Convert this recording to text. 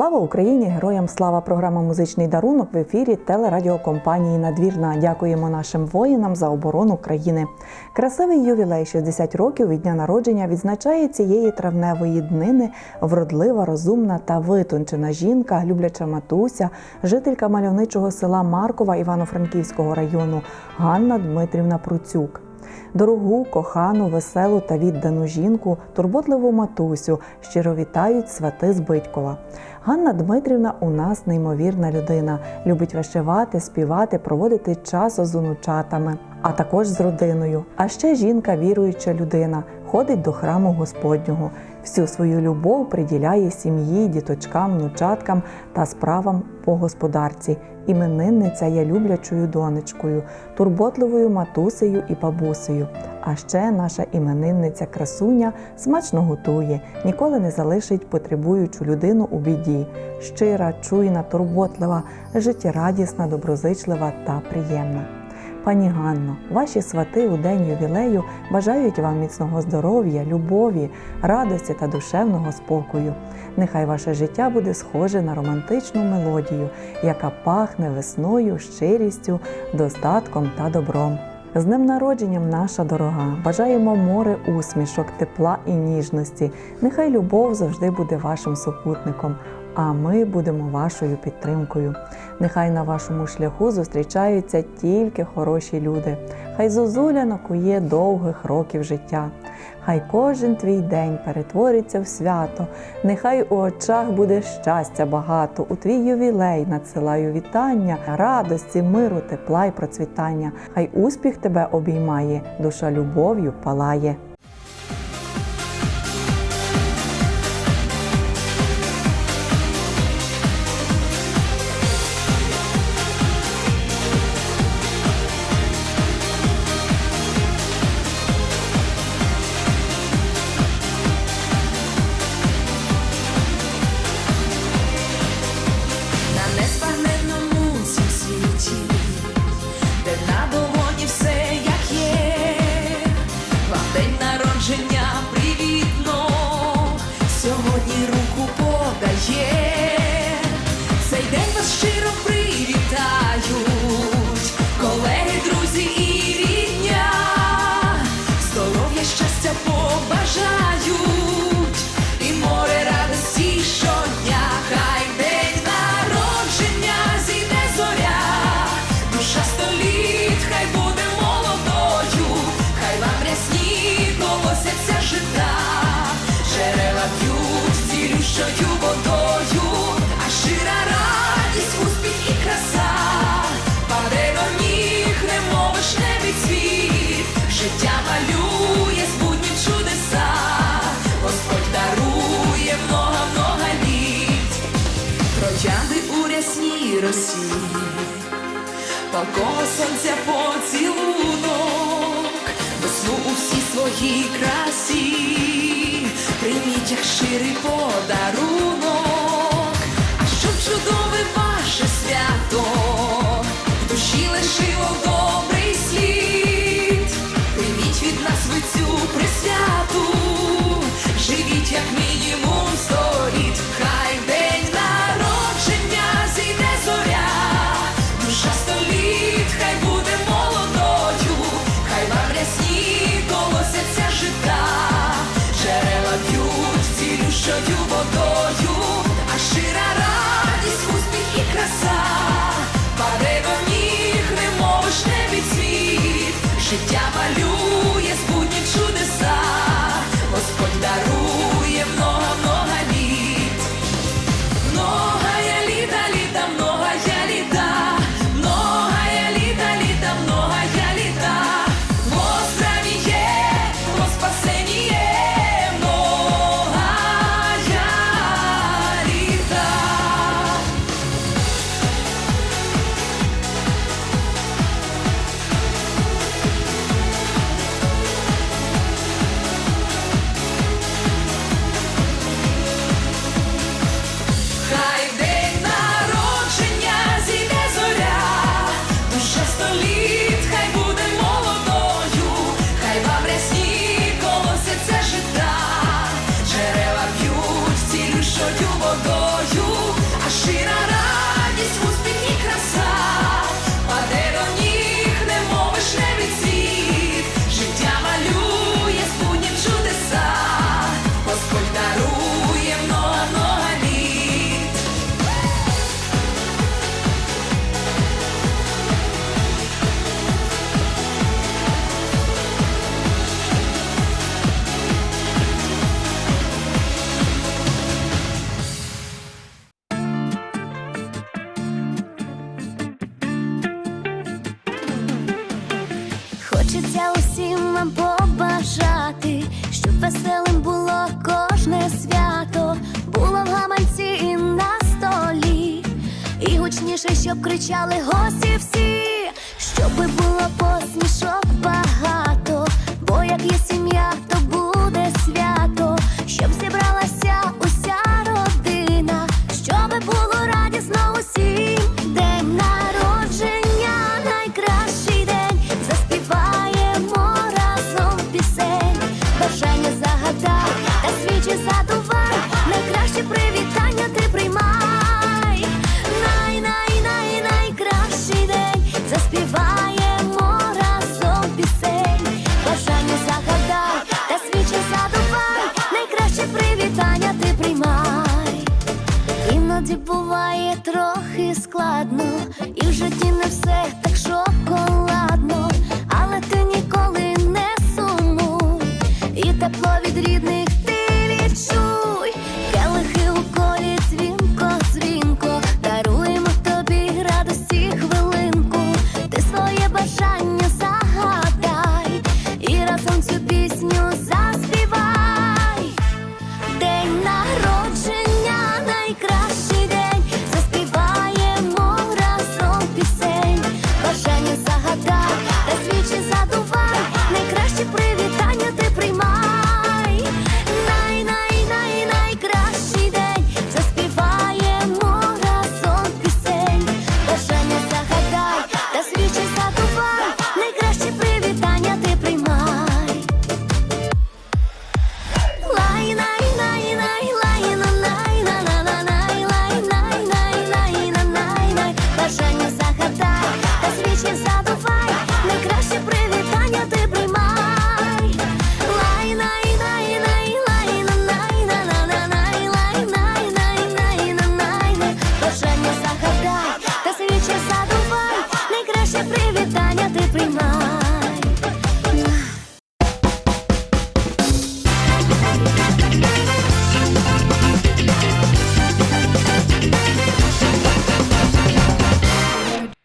Слава Україні! Героям слава! Програма Музичний дарунок в ефірі телерадіокомпанії Надвірна. Дякуємо нашим воїнам за оборону країни. Красивий ювілей 60 років від дня народження відзначає цієї травневої днини вродлива, розумна та витончена жінка, любляча матуся, жителька мальовничого села Маркова Івано-Франківського району Ганна Дмитрівна Пруцюк. Дорогу, кохану, веселу та віддану жінку, турботливу матусю щиро вітають свати з Бидькова. Ганна Дмитрівна у нас неймовірна людина, любить вишивати, співати, проводити час з онучатами, а також з родиною. А ще жінка віруюча людина, ходить до храму Господнього. Всю свою любов приділяє сім'ї, діточкам, внучаткам та справам по господарці. Іменинниця є люблячою донечкою, турботливою матусею і бабусею. А ще наша іменинниця красуня смачно готує, ніколи не залишить потребуючу людину у біді. Щира, чуйна, турботлива, життєрадісна, доброзичлива та приємна. Пані Ганно, ваші свати у день ювілею бажають вам міцного здоров'я, любові, радості та душевного спокою. Нехай ваше життя буде схоже на романтичну мелодію, яка пахне весною, щирістю, достатком та добром. З днем народженням, наша дорога! Бажаємо море усмішок, тепла і ніжності. Нехай любов завжди буде вашим супутником, а ми будемо вашою підтримкою. Нехай на вашому шляху зустрічаються тільки хороші люди. Хай зозуля накує довгих років життя. Хай кожен твій день перетвориться в свято, нехай у очах буде щастя багато, у твій ювілей надсилаю вітання, радості, миру, тепла й процвітання. Хай успіх тебе обіймає, душа любов'ю палає. День народження привітно, сьогодні руку подає, цей день вас щиро привітають, колеги, друзі і рідня, здоров'я, щастя побажають, цілющою водою, а щира радість, успіх і краса, паде до ніг, немов вишневий цвіт, життя малює збудні чудеса, Господь дарує много-много літ, троянди у рясній росі, палкого сонця поцілунок, весну у всій своїй красі, прийміть як щирий подарунок, Хочеться усім вам побажати, щоб веселим було кожне свято, було в гаманці і на столі, і гучніше, щоб кричали гості всі, щоб було посмішок багато. складно, і в житті не все.